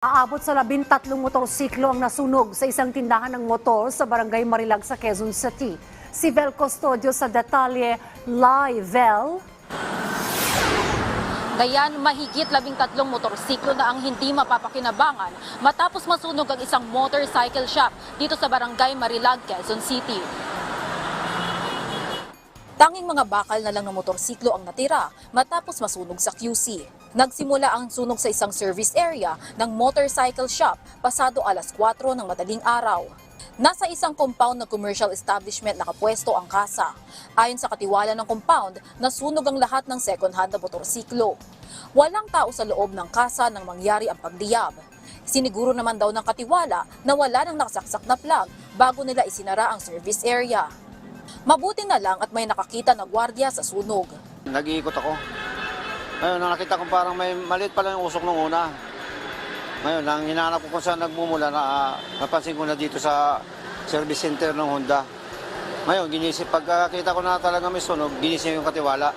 Aabot sa labing tatlong motorsiklo ang nasunog sa isang tindahan ng motor sa barangay Marilag sa Quezon City. Si Vel Custodio sa detalye live. Vel? Gayan, mahigit labing tatlong motorsiklo na ang hindi mapapakinabangan matapos masunog ang isang motorcycle shop dito sa barangay Marilag, Quezon City. Tanging mga bakal na lang ng motorsiklo ang natira matapos masunog sa QC. Nagsimula ang sunog sa isang service area ng motorcycle shop pasado alas 4 ng madaling araw. Nasa isang compound ng commercial establishment nakapwesto ang kasa. Ayon sa katiwala ng compound, nasunog ang lahat ng second-hand na motorsiklo. Walang tao sa loob ng kasa nang mangyari ang pagdiyab. Siniguro naman daw ng katiwala na wala nang nakasaksak na plug bago nila isinara ang service area. Mabuti na lang at may nakakita na gwardiya sa sunog. Nag-iikot ako. Ngayon, nang nakita ko parang may maliit pala yung usok nung una. Ngayon, nang hinahanap ko kung saan nagmumula, na, ah, napansin ko na dito sa service center ng Honda. Ngayon, ginisip, pagkakita ko na talaga may sunog, ginisip yung katiwala.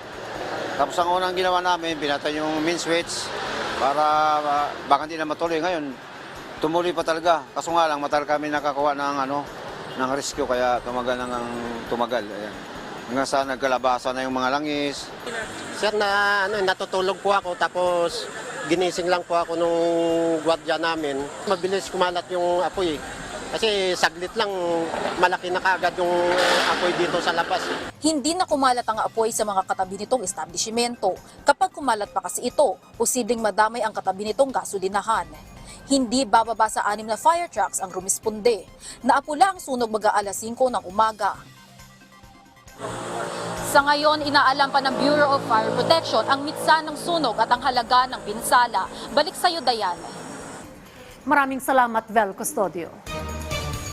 Tapos ang unang ginawa namin, pinatay yung main switch para ah, baka hindi na matuloy. Ngayon, tumuloy pa talaga. Kaso nga lang, matal kami nakakuha ng ano, ng rescue kaya tumagal ng ang tumagal. Ayan. Hanggang sa nagkalabasa na yung mga langis, Sir, na ano, natutulog po ako tapos ginising lang po ako nung gwardiya namin. Mabilis kumalat yung apoy. eh. Kasi saglit lang, malaki na kaagad yung apoy dito sa labas. Hindi na kumalat ang apoy sa mga katabi nitong establishmento. Kapag kumalat pa kasi ito, posibleng madamay ang katabi nitong gasolinahan. Hindi bababa sa anim na fire trucks ang rumisponde. Naapula ang sunog baga alas 5 ng umaga. Sa ngayon, inaalam pa ng Bureau of Fire Protection ang mitsa ng sunog at ang halaga ng pinsala. Balik sa iyo, Dayan. Maraming salamat, Vel Custodio.